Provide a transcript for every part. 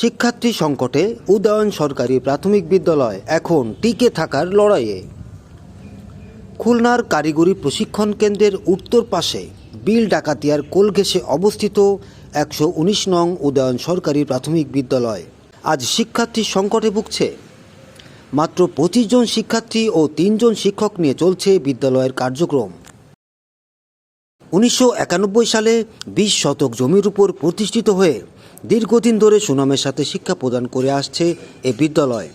শিক্ষার্থী সংকটে উদয়ন সরকারি প্রাথমিক বিদ্যালয় এখন টিকে থাকার লড়াইয়ে। খুলনার কারিগরি প্রশিক্ষণ কেন্দ্রের উত্তর পাশে বিল ডাকাতিয়ার কোল ঘেঁষে অবস্থিত একশো উনিশ নং উদয়ন সরকারি প্রাথমিক বিদ্যালয়। আজ শিক্ষার্থী সংকটে ভুগছে। মাত্র পঁচিশ জন শিক্ষার্থী ও তিনজন শিক্ষক নিয়ে চলছে বিদ্যালয়ের কার্যক্রম। উনিশশো একানব্বই সালে বিশ শতক জমির উপর প্রতিষ্ঠিত হয়ে দীর্ঘদিন ধরে সুনামের সাথে শিক্ষা প্রদান করে আসছে এ বিদ্যালয়।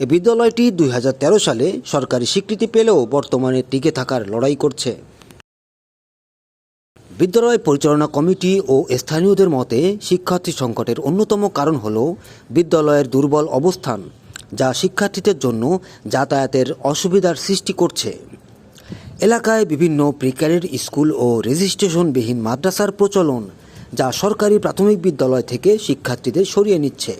এ বিদ্যালয়টি দুই হাজার তেরো সালে সরকারি স্বীকৃতি পেলেও বর্তমানে টিকে থাকার লড়াই করছে। বিদ্যালয় পরিচালনা কমিটি ও স্থানীয়দের মতে শিক্ষার্থী সংকটের অন্যতম কারণ হল বিদ্যালয়ের দুর্বল অবস্থান, যা শিক্ষার্থীদের জন্য যাতায়াতের অসুবিধার সৃষ্টি করছে। এলাকায় বিভিন্ন প্রিক্যারির স্কুল ও রেজিস্ট্রেশনবিহীন মাদ্রাসার প্রচলন যা সরকারি প্রাথমিক বিদ্যালয় থেকে শিক্ষার্থীদের সরিয়ে নিচ্ছে।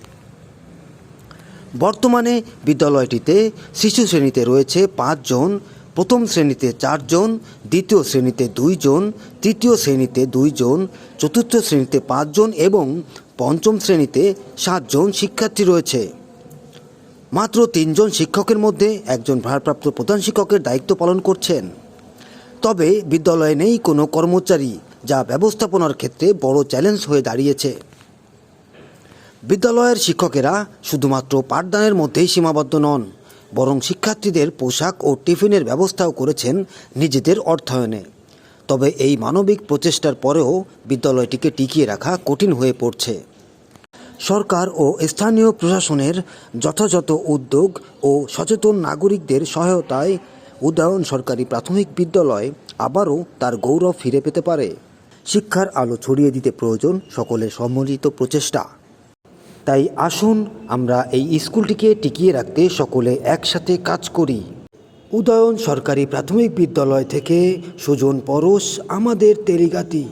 বর্তমানে বিদ্যালয়টিতে শিশু শ্রেণীতে রয়েছে পাঁচজন প্রথম শ্রেণীতে চারজন দ্বিতীয় শ্রেণীতে দুইজন তৃতীয় শ্রেণীতে দুইজন চতুর্থ শ্রেণীতে পাঁচজন এবং পঞ্চম শ্রেণীতে সাতজন শিক্ষার্থী রয়েছে। মাত্র তিনজন শিক্ষকের মধ্যে একজন ভারপ্রাপ্ত প্রধান শিক্ষকের দায়িত্ব পালন করছেন। তবে বিদ্যালয়ে নেই কোনো কর্মচারী। যা ব্যবস্থাপনার ক্ষেত্রে বড় চ্যালেঞ্জ হয়ে দাঁড়িয়েছে। বিদ্যালয়ের শিক্ষকেরা শুধুমাত্র পাঠদানের মধ্যেই সীমাবদ্ধ নন, বরং শিক্ষার্থীদের পোশাক ও টিফিনের ব্যবস্থাও করেছেন নিজেদের অর্থায়নে। তবে এই মানবিক প্রচেষ্টার পরেও বিদ্যালয়টিকে টিকিয়ে রাখা কঠিন হয়ে পড়ছে। সরকার ও স্থানীয় প্রশাসনের যথাযথ উদ্যোগ ও সচেতন নাগরিকদের সহায়তায় উদয়ন সরকারি প্রাথমিক বিদ্যালয় আবারও তার গৌরব ফিরে পেতে পারে। শিক্ষার আলো ছড়িয়ে দিতে প্রয়োজন সকলের সম্মিলিত প্রচেষ্টা। তাই আসুন আমরা এই স্কুলটিকে টিকিয়ে রাখতে সকলে একসাথে কাজ করি। উদয়ন সরকারি প্রাথমিক বিদ্যালয় থেকে সুজন পরশ, আমাদের তেলিগাতি।